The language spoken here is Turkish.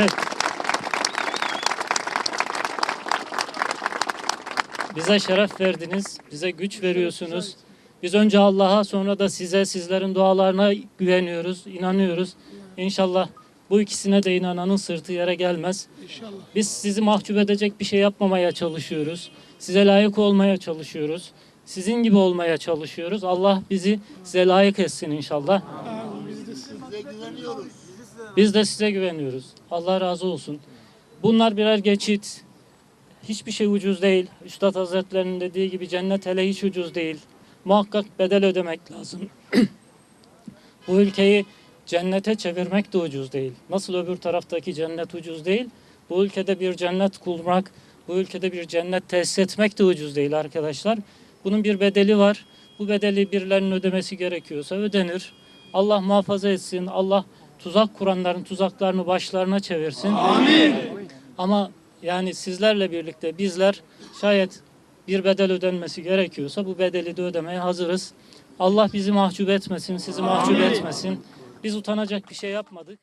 Evet. Bize şeref verdiniz, bize güç veriyorsunuz. Biz önce Allah'a sonra da size, sizlerin dualarına güveniyoruz, inanıyoruz. İnşallah bu ikisine de inananın sırtı yere gelmez. İnşallah. Biz sizi mahcup edecek bir şey yapmamaya çalışıyoruz. Size layık olmaya çalışıyoruz. Sizin gibi olmaya çalışıyoruz. Allah bizi size layık etsin inşallah. Biz de size Biz de size güveniyoruz. Allah razı olsun. Bunlar birer geçit. Hiçbir şey ucuz değil. Üstad Hazretlerinin dediği gibi cennet hele hiç ucuz değil. Muhakkak bedel ödemek lazım. Bu ülkeyi cennete çevirmek de ucuz değil. Nasıl öbür taraftaki cennet ucuz değil, bu ülkede bir cennet kurmak, bu ülkede bir cennet tesis etmek de ucuz değil arkadaşlar. Bunun bir bedeli var. Bu bedeli birilerinin ödemesi gerekiyorsa ödenir. Allah muhafaza etsin. Allah tuzak kuranların tuzaklarını başlarına çevirsin. Amin. Ama yani sizlerle birlikte bizler şayet bir bedel ödenmesi gerekiyorsa bu bedeli de ödemeye hazırız. Allah bizi mahcup etmesin, sizi mahcup etmesin. Biz utanacak bir şey yapmadık.